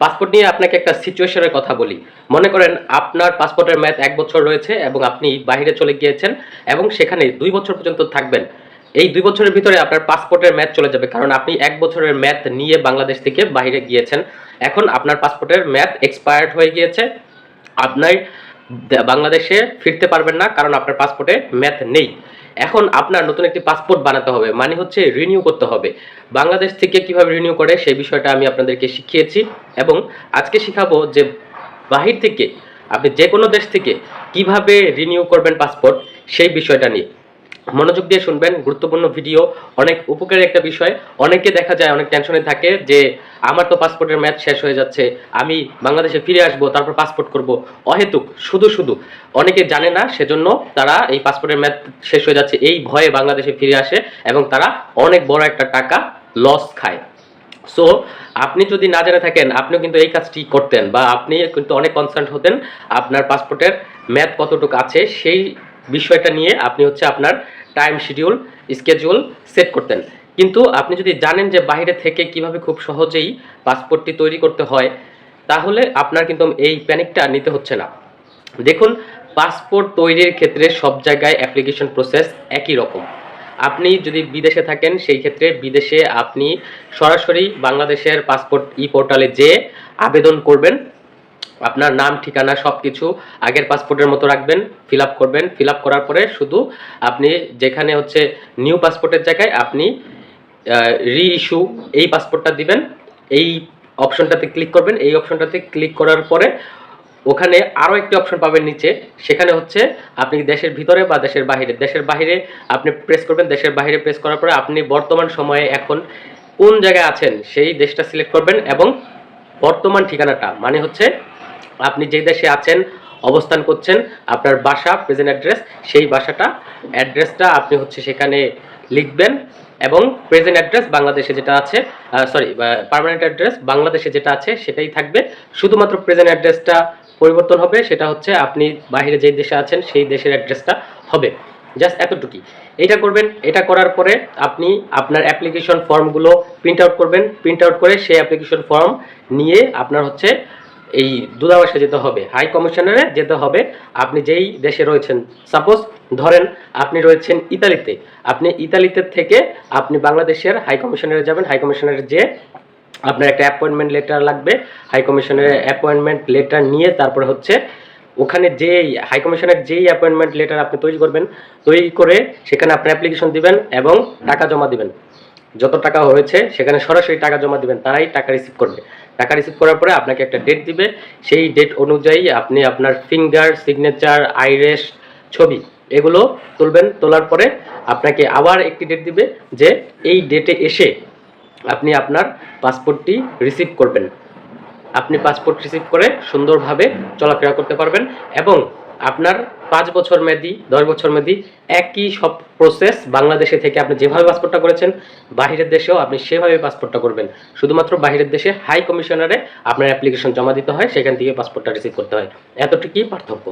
Passport নিয়ে আপনাকে একটা সিচুয়েশনের কথা বলি। মনে করেন আপনার পাসপোর্টের ম্যাথ এক বছর রয়েছে এবং আপনি বাইরে চলে গিয়েছেন এবং সেখানে দুই বছর পর্যন্ত থাকবেন। এই দুই বছরের ভিতরে আপনার পাসপোর্টের ম্যাথ চলে যাবে কারণ আপনি এক বছরের ম্যাথ নিয়ে বাংলাদেশ থেকে বাইরে গিয়েছেন। এখন আপনার পাসপোর্টের ম্যাথ এক্সপায়ার্ড হয়ে গিয়েছে। আপনার বাংলাদেশে ফিরতে পারবেন না কারণ আপনার পাসপোর্টে ম্যাথ নেই। এখন আপনার নতুন একটি পাসপোর্ট বানাতে হবে মানে হচ্ছে রিনিউ করতে হবে। বাংলাদেশ থেকে কীভাবে রিনিউ করে সেই বিষয়টা আমি আপনাদেরকে শিখিয়েছি এবং আজকে শিখাবো যে বাহির থেকে আপনি যে কোনো দেশ থেকে কীভাবে রিনিউ করবেন পাসপোর্ট সেই বিষয়টা নিয়ে। মনোযোগ দিয়ে শুনবেন, গুরুত্বপূর্ণ ভিডিও, অনেক উপকারী একটা বিষয়। অনেকে দেখা যায়, অনেক টেনশনে থাকে যে, আমার তো পাসপোর্টের ম্যাচ শেষ হয়ে যাচ্ছে, আমি বাংলাদেশে ফিরে আসব, তারপর পাসপোর্ট করব। অহেতুক, শুধু শুধু। অনেকে জানে না, সেজন্য তারা এই পাসপোর্টের ম্যাচ শেষ হয়ে যাচ্ছে, এই ভয়ে বাংলাদেশে ফিরে আসে এবং তারা অনেক বড় একটা টাকা লস খায়। সো আপনি যদি না জেনে থাকেন, আপনিও কিন্তু এই কাজটি করতেন বা আপনি কিন্তু অনেক কনসার্ন হতেন, আপনার পাসপোর্টের ম্যাথ কতটুকু আছে, সেই বিষয়টা নিয়ে আপনি হচ্ছে আপনার টাইম শিডিউল স্কেজুল সেট করতেন। কিন্তু আপনি যদি জানেন যে বাইরে থেকে কীভাবে খুব সহজেই পাসপোর্টটি তৈরি করতে হয়, তাহলে আপনার কিন্তু এই প্যানিকটা নিতে হচ্ছে না। দেখুন পাসপোর্ট তৈরির ক্ষেত্রে সব জায়গায় অ্যাপ্লিকেশন প্রসেস একই রকম। আপনি যদি বিদেশে থাকেন, সেই ক্ষেত্রে বিদেশে আপনি সরাসরি বাংলাদেশের পাসপোর্ট ই পোর্টালে যেয়ে আবেদন করবেন। আপনার নাম, ঠিকানা সব কিছু আগের পাসপোর্টের মতো রাখবেন ফিল আপ করবেন। ফিল আপ করার পরে শুধু আপনি যেখানে হচ্ছে নিউ পাসপোর্টের জায়গায় আপনি রি ইস্যু এই পাসপোর্টটা দিবেন। এই অপশনটাতে ক্লিক করবেন। এই অপশনটাতে ক্লিক করার পরে ওখানে আরও একটি অপশন পাবেন নিচে। সেখানে হচ্ছে আপনি দেশের ভিতরে বা দেশের বাইরে দেশের বাইরে আপনি প্রেস করবেন। দেশের বাইরে প্রেস করার পরে আপনি বর্তমান সময়ে এখন কোন জায়গায় আছেন সেই দেশটা সিলেক্ট করবেন এবং বর্তমান ঠিকানাটা মানে হচ্ছে আপনি যে দেশে আছেন, অবস্থান করছেন, আপনার বাসা প্রেজেন্ট অ্যাড্রেস সেই বাসাটা অ্যাড্রেসটা আপনি হচ্ছে সেখানে লিখবেন এবং প্রেজেন্ট অ্যাড্রেস বাংলাদেশে যেটা আছে সরি পার্মানেন্ট অ্যাড্রেস বাংলাদেশে যেটা আছে, সেটাই থাকবে। শুধুমাত্র প্রেজেন্ট অ্যাড্রেসটা পরিবর্তন হবে, সেটা হচ্ছে আপনি বাইরে যেই দেশে আছেন, সেই দেশের অ্যাড্রেসটা হবে। জাস্ট এতটুকুই। এটা করবেন, এটা করার পরে আপনি আপনার অ্যাপ্লিকেশন ফর্মগুলো প্রিন্ট আউট করবেন। প্রিন্ট আউট করে সেই অ্যাপ্লিকেশন ফর্ম নিয়ে আপনার হচ্ছে এই দূতাবাসে যেতে হবে হাই কমিশনারে যেতে হবে। আপনি যেই দেশে রয়েছেন সাপোজ ধরেন আপনি রয়েছেন ইতালিতে, আপনি ইতালিতে থেকে আপনি বাংলাদেশের হাই কমিশনারে যাবেন। হাই কমিশনারে যে আপনার একটা অ্যাপয়েন্টমেন্ট লেটার লাগবে। হাই কমিশনের অ্যাপয়েন্টমেন্ট লেটার নিয়ে তারপরে হচ্ছে ওখানে যেই হাই কমিশনের যেই অ্যাপয়েন্টমেন্ট লেটার আপনি তৈরি করবেন, তৈরি করে সেখানে আপনি অ্যাপ্লিকেশন দিবেন এবং টাকা জমা দিবেন। যত টাকা হয়েছে সেখানে সরাসরি টাকা জমা দিবেন, তারাই টাকা রিসিভ করবে। টাকা রিসিভ করার পরে আপনাকে একটা ডেট দিবে। সেই ডেট অনুযায়ী আপনি আপনার ফিঙ্গার সিগনেচার আইরেস ছবি এগুলো তুলবেন। তোলার পরে আপনাকে আবার একটি ডেট দিবে যে এই ডেটে এসে আপনি আপনার পাসপোর্টটি রিসিভ করবেন। আপনি পাসপোর্ট রিসিভ করে সুন্দরভাবে চলাফেরা করতে পারবেন এবং আপনার পাঁচ বছর মেয়াদি, দশ বছর মেয়াদি, একই সব প্রসেস বাংলাদেশে থেকে আপনি যেভাবে পাসপোর্টটা করেছেন, বাহিরের দেশেও আপনি সেভাবে পাসপোর্টটা করবেন। শুধুমাত্র বাহিরের দেশে হাই কমিশনারে আপনার অ্যাপ্লিকেশন জমা দিতে হয়, সেখান থেকে পাসপোর্টটা রিসিভ করতে হয়। এতটুকুই পার্থক্য।